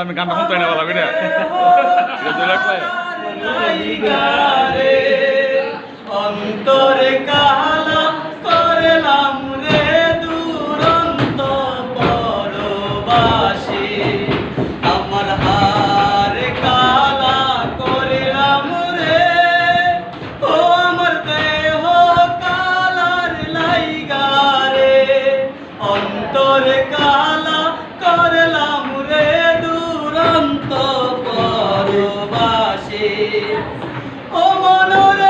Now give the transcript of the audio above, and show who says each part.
Speaker 1: আমি গান শুনতে না বলা এটা
Speaker 2: কালা করলাম রে দুরন্ত পরবাসে। ও মনোরে